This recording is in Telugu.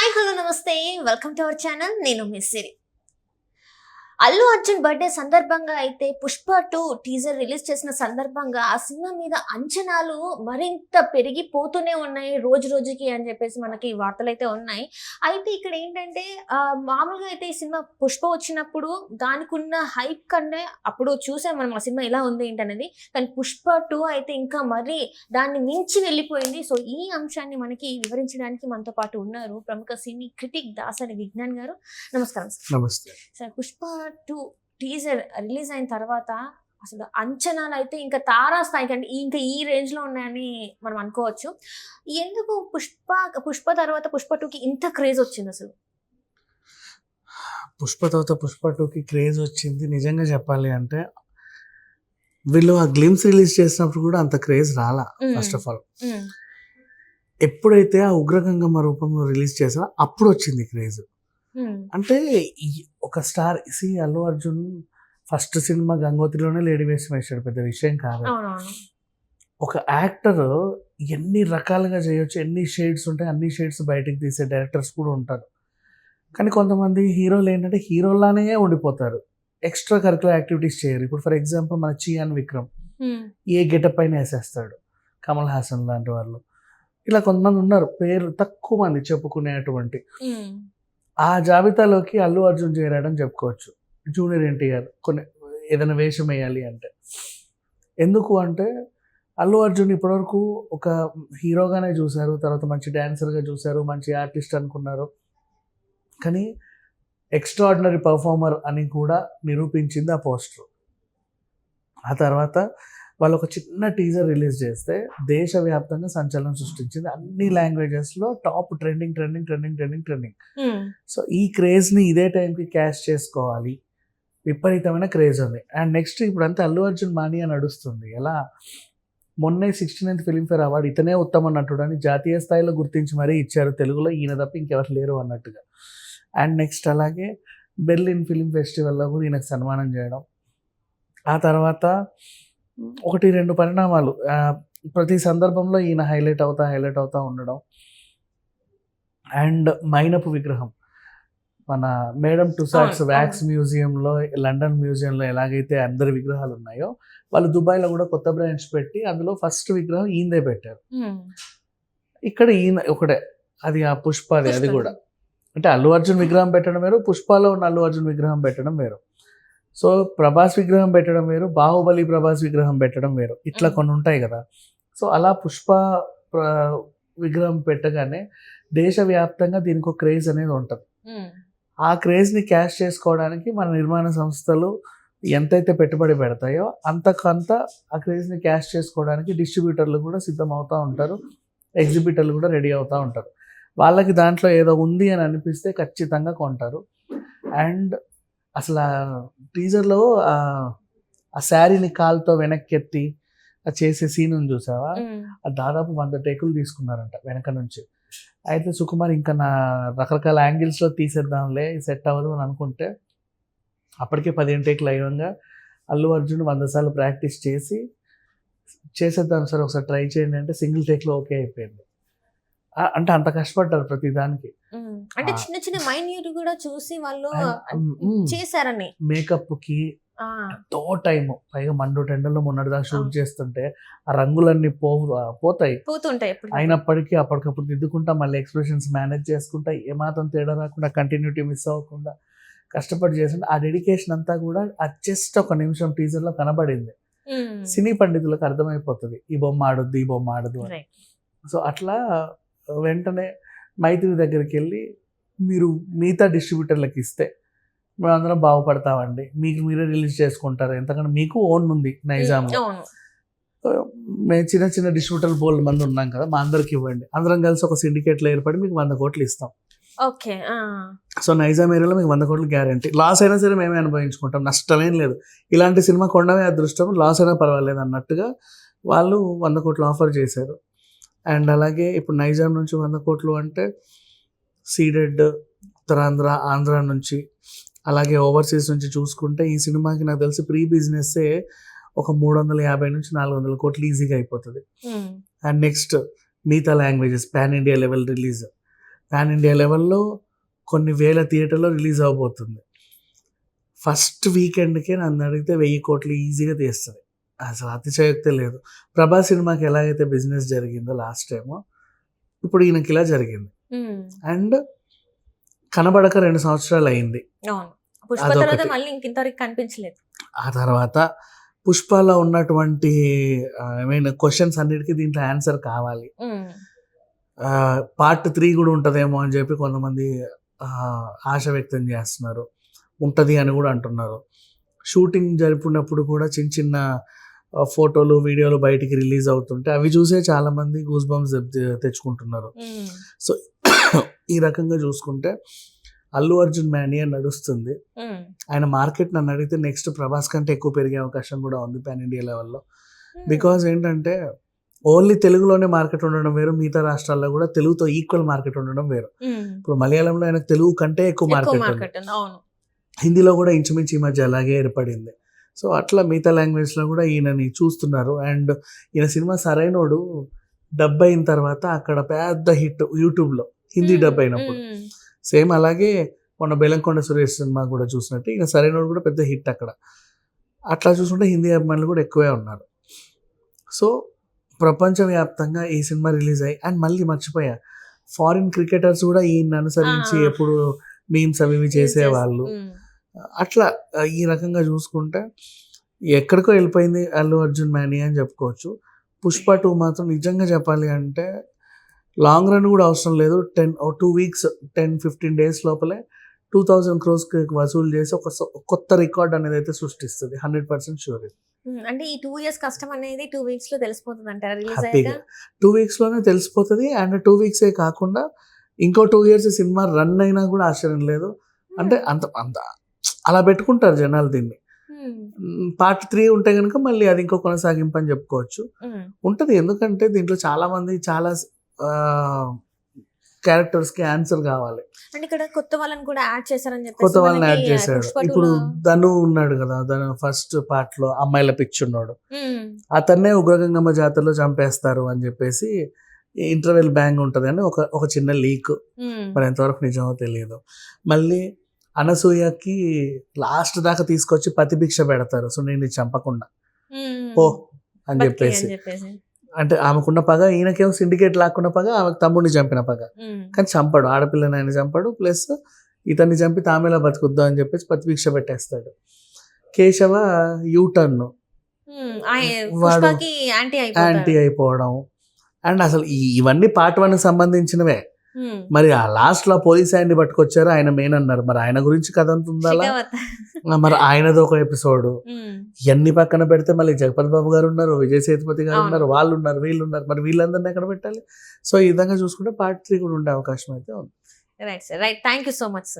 హాయ్ హలో నమస్తే. Welcome to our channel. నేను మిస్సిరి అల్లు అర్జున్ బర్త్డే సందర్భంగా అయితే పుష్ప టూ టీజర్ రిలీజ్ చేసిన సందర్భంగా ఆ సినిమా మీద అంచనాలు మరింత పెరిగిపోతూనే ఉన్నాయి రోజు రోజుకి అని చెప్పేసి మనకి వార్తలు అయితే ఉన్నాయి. అయితే ఇక్కడ ఏంటంటే మామూలుగా అయితే ఈ సినిమా పుష్ప వచ్చినప్పుడు దానికి ఉన్న హైప్ కన్నా అప్పుడు చూసాం మనం ఆ సినిమా ఎలా ఉంది ఏంటనేది. కానీ పుష్ప టూ అయితే ఇంకా మరీ దాన్ని మించి వెళ్ళిపోయింది. సో ఈ అంశాన్ని మనకి వివరించడానికి మనతో పాటు ఉన్నారు ప్రముఖ సినీ క్రిటిక్ దాసరి విజ్ఞాన్ గారు. నమస్కారం సార్. నమస్తే. Sir Pushpa two teaser release అయిన తర్వాత అసలు అంచనాలు అయితే ఇంకా తారా స్థాయికి అంటే ఇంకా ఈ రేంజ్లో ఉన్నాయని మనం అనుకోవచ్చు. ఎందుకు పుష్ప పుష్ప తర్వాత పుష్ప టూకి ఇంత క్రేజ్ వచ్చింది అసలు? పుష్ప తర్వాత పుష్ప టూకి క్రేజ్ వచ్చింది. నిజంగా చెప్పాలి అంటే వీళ్ళు ఆ గ్లిమ్స్ రిలీజ్ చేసినప్పుడు కూడా అంత క్రేజ్ రాలా. First of all. ఎప్పుడైతే ఆ ఉగ్రగంగమ్మ రూపంలో రిలీజ్ చేసారో అప్పుడు వచ్చింది క్రేజ్. అంటే ఒక స్టార్ సి అల్లు అర్జున్ ఫస్ట్ సినిమా గంగోత్రిలోనే లేడీ వేషం వేసాడు పెద్ద విషయం కాదు. ఒక యాక్టర్ ఎన్ని రకాలుగా చేయొచ్చు ఎన్ని షేడ్స్ ఉంటాయి అన్ని షేడ్స్ బయటకు తీసే డైరెక్టర్స్ కూడా ఉంటారు. కానీ కొంతమంది హీరోలు ఏంటంటే హీరోలానే ఉండిపోతారు. ఎక్స్ట్రా కరికులర్ యాక్టివిటీస్ చేయరు. ఇప్పుడు ఫర్ ఎగ్జాంపుల్ మన చియాన్ విక్రమ్ ఏ గెటప్ పైన వేసేస్తాడు కమల్ హాసన్ లాంటి వాళ్ళు. ఇలా కొంతమంది ఉన్నారు పేరు తక్కువ మంది చెప్పుకునేటువంటి ఆ జాబితాలోకి అల్లు అర్జున్ చేరాడని చెప్పుకోవచ్చు. జూనియర్ ఎన్టీఆర్ కొన్ని ఏదైనా వేషం వేయాలి అంటే. ఎందుకు అంటే అల్లు అర్జున్ ఇప్పటివరకు ఒక హీరోగానే చూశారు తర్వాత మంచి డ్యాన్సర్గా చూశారు మంచి ఆర్టిస్ట్ అనుకున్నారు. కానీ ఎక్స్ట్రాడినరీ పర్ఫార్మర్ అని కూడా నిరూపించింది ఆ పోస్టర్. ఆ తర్వాత వాళ్ళు ఒక చిన్న టీజర్ రిలీజ్ చేస్తే దేశవ్యాప్తంగా సంచలనం సృష్టించింది అన్ని లాంగ్వేజెస్లో top trending trending trending trending trending so ఈ క్రేజ్ని ఇదే టైంకి క్యాష్ చేసుకోవాలి. విపరీతమైన క్రేజ్ ఉంది. అండ్ నెక్స్ట్ ఇప్పుడంతా అల్లు అర్జున్ మానియా నడుస్తుంది. ఎలా? మొన్నే సిక్స్టీ నైన్త్ ఫిలింఫేర్ అవార్డు ఇతనే ఉత్తమ నటుడు అని జాతీయ స్థాయిలో గుర్తించి మరీ ఇచ్చారు. తెలుగులో ఈయన తప్ప ఇంకెవరు లేరు అన్నట్టుగా. అండ్ నెక్స్ట్ అలాగే బెర్లిన్ ఫిలిం ఫెస్టివల్లో కూడా ఈయనకు సన్మానం చేయడం. ఆ తర్వాత ఒకటి రెండు పరిణామాలు. ప్రతి సందర్భంలో ఈయన హైలైట్ అవుతా హైలైట్ అవుతా ఉండడం. అండ్ మైనపు విగ్రహం. మన మేడం అవును, వ్యాక్స్ మ్యూజియంలో లండన్ మ్యూజియంలో ఎలాగైతే అందరి విగ్రహాలు ఉన్నాయో వాళ్ళు దుబాయ్లో కూడా కొత్త బ్రాంచ్ పెట్టి అందులో ఫస్ట్ విగ్రహం ఈయనదే పెట్టారు. ఇక్కడ ఈయన ఒకటే అది ఆ పుష్పది అది. కూడా. అంటే అల్లు అర్జున్ విగ్రహం పెట్టడం వేరు పుష్పలో ఉన్న అల్లు అర్జున్ విగ్రహం పెట్టడం వేరు. సో ప్రభాస్ విగ్రహం పెట్టడం వేరు బాహుబలి ప్రభాస్ విగ్రహం పెట్టడం వేరు. ఇట్లా. కొన్ని ఉంటాయి కదా. సో అలా పుష్ప విగ్రహం పెట్టగానే దేశవ్యాప్తంగా దీనికి ఒక క్రేజ్ అనేది ఉంటుంది. ఆ క్రేజ్ని క్యాష్ చేసుకోవడానికి మన నిర్మాణ సంస్థలు ఎంతైతే పెట్టుబడి పెడతాయో అంతకంత ఆ క్రేజ్ని క్యాష్ చేసుకోవడానికి డిస్ట్రిబ్యూటర్లు కూడా సిద్ధం అవుతూ ఉంటారు. ఎగ్జిబిటర్లు కూడా రెడీ అవుతూ ఉంటారు. వాళ్ళకి దాంట్లో ఏదో ఉంది అని అనిపిస్తే ఖచ్చితంగా కొంటారు. అండ్ అసలు ఆ టీజర్లో ఆ ఆ శారీని కాలుతో వెనక్కి ఎత్తి ఆ చేసే సీన్ చూసావా? అది దాదాపు వంద టేకులు తీసుకున్నారంట వెనక నుంచి. అయితే సుకుమార్ ఇంకా నా రకరకాల యాంగిల్స్లో తీసేద్దాంలే సెట్ అవ్వదు అని అనుకుంటే అప్పటికే పదిహేను టేకులు అయ్యంగా అల్లు అర్జున్ వంద సార్లు ప్రాక్టీస్ చేసి చేసేద్దాం సార్ ఒకసారి ట్రై చేయండి అంటే సింగిల్ టేక్లో ఓకే అయిపోయింది. ఆ- అంటే అంత కష్టపడ్డారు ప్రతి దానికి. అంటే. చిన్న చిన్న మైన్యూట్ కూడా చూసి వాళ్ళు చేశారని. మేకప్కి ఆ, ఎంతో టైం పైగా మండు టెండర్లో మొన్నటిదాకా షూట్. చేస్తుంటే ఆ రంగులన్నీ పో పోతాయి. పోతుంటాయి అయినప్పటికీ అప్పటికప్పుడు దిద్దుకుంటా మళ్ళీ ఎక్స్ప్రెషన్స్ మేనేజ్ చేసుకుంటా ఏమాత్రం తేడా రాకుండా కంటిన్యూటీ మిస్ అవ్వకుండా కష్టపడి చేస్తుంటే ఆ డెడికేషన్ అంతా కూడా ఆ జస్ట్ ఒక నిమిషం టీజర్లో కనబడింది. సినీ పండితులకు అర్థమైపోతుంది. ఈ బొమ్మ ఆడొద్దు ఈ బొమ్మ ఆడదు అని. సో అట్లా వెంటనే మైత్రి దగ్గరికి వెళ్ళి మీరు మిగతా డిస్ట్రిబ్యూటర్లకు ఇస్తే మేమందరం బాగుపడతామండి. మీకు మీరే రిలీజ్ చేసుకుంటారు. ఎందుకంటే మీకు ఓన్ ఉంది అవును. మేము చిన్న చిన్న డిస్ట్రిబ్యూటర్ బోల్డ్ మంది ఉన్నాం కదా మా అందరికి ఇవ్వండి. అందరం కలిసి ఒక సిండికేట్లో ఏర్పడి మీకు వంద కోట్లు ఇస్తాం. ఓకే సో నైజాం ఏరియాలో మీకు వంద కోట్లు గ్యారంటీ. లాస్ అయినా సరే మేమే అనుభవించుకుంటాం. నష్టమేం లేదు. ఇలాంటి సినిమా కొండమే అదృష్టం లాస్ అయినా పర్వాలేదు అన్నట్టుగా వాళ్ళు వంద కోట్లు ఆఫర్ చేశారు. అండ్ అలాగే ఇప్పుడు నైజాం నుంచి వంద కోట్లు అంటే సీడెడ్ ఉత్తరాంధ్ర ఆంధ్ర నుంచి అలాగే ఓవర్సీస్ నుంచి చూసుకుంటే ఈ సినిమాకి నాకు తెలిసి ప్రీ బిజినెస్సే ఒక మూడు వందల యాభై నుంచి నాలుగు వందల కోట్లు ఈజీగా అయిపోతుంది. ఉమ్, అండ్ నెక్స్ట్ మిగతా languages pan India level release. Pan India లెవెల్లో కొన్ని వేల థియేటర్లో రిలీజ్ అవబోతుంది. ఫస్ట్ వీకెండ్కే నన్ను అడిగితే వెయ్యి కోట్లు ఈజీగా తీస్తుంది. అసలు అతిశయోక్తే లేదు. ప్రభాస్ సినిమాకి ఎలాగైతే బిజినెస్ జరిగిందో లాస్ట్ టైము ఇప్పుడు ఈయనకి ఇలా జరిగింది. అండ్ కనబడక రెండు సంవత్సరాలు అయింది. కనిపించలేదు. ఆ తర్వాత పుష్పలో ఉన్నటువంటి ఐ మీన్ క్వశ్చన్స్ అన్నిటికీ దీంట్లో ఆన్సర్ కావాలి. పార్ట్ త్రీ కూడా ఉంటుందేమో అని చెప్పి కొంతమంది ఆశ వ్యక్తం చేస్తున్నారు. ఉంటుంది అని కూడా అంటున్నారు. షూటింగ్ జరుపుకున్నప్పుడు కూడా చిన్న చిన్న ఫోటోలు వీడియోలు బయటికి రిలీజ్ అవుతుంటే అవి చూసే చాలా మంది గూస్ బంప్స్ తెచ్చుకుంటున్నారు. సో ఈ రకంగా చూసుకుంటే అల్లు అర్జున్ మ్యానియా నడుస్తుంది. ఆయన మార్కెట్ నన్ను అడిగితే నెక్స్ట్ ప్రభాస్ కంటే ఎక్కువ పెరిగే అవకాశం కూడా ఉంది పాన్ ఇండియా లెవెల్లో బికాజ్ ఏంటంటే ఓన్లీ తెలుగులోనే మార్కెట్ ఉండడం వేరు మిగతా రాష్ట్రాల్లో కూడా తెలుగుతో ఈక్వల్ మార్కెట్ ఉండడం వేరు. ఇప్పుడు మలయాళంలో ఆయనకు తెలుగు కంటే ఎక్కువ మార్కెట్ హిందీలో కూడా ఇంచుమించు ఈ మధ్య అలాగే ఏర్పడింది. సో అట్లా మిగతా లాంగ్వేజ్లో కూడా ఈయనని చూస్తున్నారు. అండ్ ఈయన సినిమా సరైనోడు డబ్ అయిన తర్వాత అక్కడ పెద్ద హిట్ యూట్యూబ్లో హిందీ డబ్ అయినప్పుడు. సేమ్ అలాగే మొన్న బెలంకొండ సురేష్ సినిమా కూడా చూసినట్టు ఈయన సరైనోడు కూడా పెద్ద హిట్ అక్కడ. అట్లా చూసుకుంటే హిందీ అభిమానులు కూడా ఎక్కువే ఉన్నారు. సో ప్రపంచవ్యాప్తంగా ఈ సినిమా రిలీజ్ అయ్యి అండ్ మళ్ళీ మర్చిపోయా ఫారిన్ క్రికెటర్స్ కూడా ఈయన అనుసరించి. ఎప్పుడు మీమ్స్ అవి ఇవి చేసేవాళ్ళు. అట్లా ఈ రకంగా చూసుకుంటే ఎక్కడికో వెళ్ళిపోయింది అల్లు అర్జున్ మ్యానీ అని చెప్పుకోవచ్చు. పుష్ప టూ మాత్రం నిజంగా చెప్పాలి అంటే లాంగ్ రన్ కూడా అవసరం లేదు. Ten two weeks ten fifteen days లోపలే టూ థౌజండ్ క్రోస్కి వసూలు చేసి ఒక కొత్త రికార్డ్ అనేది అయితే సృష్టిస్తుంది. హండ్రెడ్ పర్సెంట్ షూర్ ఉమ్, అంటే ఈ టూ ఇయర్స్ కష్టం అనేది టూ వీక్స్లో తెలిసిపోతుంది అంటారా హ్యాపీగా. టూ వీక్స్లోనే తెలిసిపోతుంది అండ్ టూ వీక్సే కాకుండా ఇంకో టూ ఇయర్స్ సినిమా రన్ అయినా కూడా ఆశ్చర్యం లేదు. అంటే అంత అంత అలా పెట్టుకుంటారు జనాలు దీన్ని. పార్ట్ త్రీ ఉంటే కనుక మళ్ళీ అది ఇంకో కొనసాగింపు అని చెప్పుకోవచ్చు. ఉంటుంది. ఎందుకంటే దీంట్లో చాలా మంది చాలా క్యారెక్టర్స్కి ఆన్సర్ కావాలి. ఇక్కడ కొత్త వాళ్ళని కూడా యాడ్ చేశారని చెప్పేసి కొత్త వాళ్ళని యాడ్ మనకి చేశాడు ఇప్పుడు ధను ఉన్నాడు కదా ధను ఫస్ట్ పార్ట్లో అమ్మాయిల పిచ్చి ఉన్నాడు. అతన్నే ఉగ్రగంగమ్మ జాతరలో చంపేస్తారు అని చెప్పేసి ఇంటర్వెల్ బ్యాంగ్ ఉంటుంది అని ఒక ఒక చిన్న లీక్. మరి ఎంతవరకు నిజమో తెలియదు మళ్ళీ అనసూయకి లాస్ట్ దాకా తీసుకొచ్చి పతిభిక్ష పెడతారు. సో నేను చంపకుండా. పో అని చెప్పేసి. అంటే ఆమెకున్న పగ ఈయనకేమో సిండికేట్ లాక్కున్న పగ ఆమెకు తమ్ముడిని చంపిన పగ. కానీ చంపాడు. ఆడపిల్లని ఆయన చంపాడు. ప్లస్ ఇతన్ని చంపి తామేలా బతుకుద్దాం అని చెప్పేసి పతిభిక్ష పెట్టేస్తాడు. Keshava U turn. వాడు పుష్పకి యాంటీ అయిపోవడం. అండ్ అసలు ఇవన్నీ పార్ట్ వన్ సంబంధించినవే. మరి ఆ లాస్ట్లో పోలీస్ ఆయన్ని పట్టుకొచ్చారు. ఆయన మెయిన్ అన్నారు. మరి ఆయన గురించి కథ అంత ఉందా. మరి ఆయనది ఒక ఎపిసోడ్ ఇవన్నీ పక్కన పెడితే మళ్ళీ జగపతి బాబు గారు ఉన్నారు విజయ్ సేతుపతి గారు. ఉన్నారు వాళ్ళు ఉన్నారు వీళ్ళు ఉన్నారు. మరి వీళ్ళందరినీ ఎక్కడ పెట్టాలి? సో ఈ విధంగా చూసుకుంటే పార్ట్ త్రీ కూడా ఉండే అవకాశం అయితే ఉంది. Right sir right thank you so much sir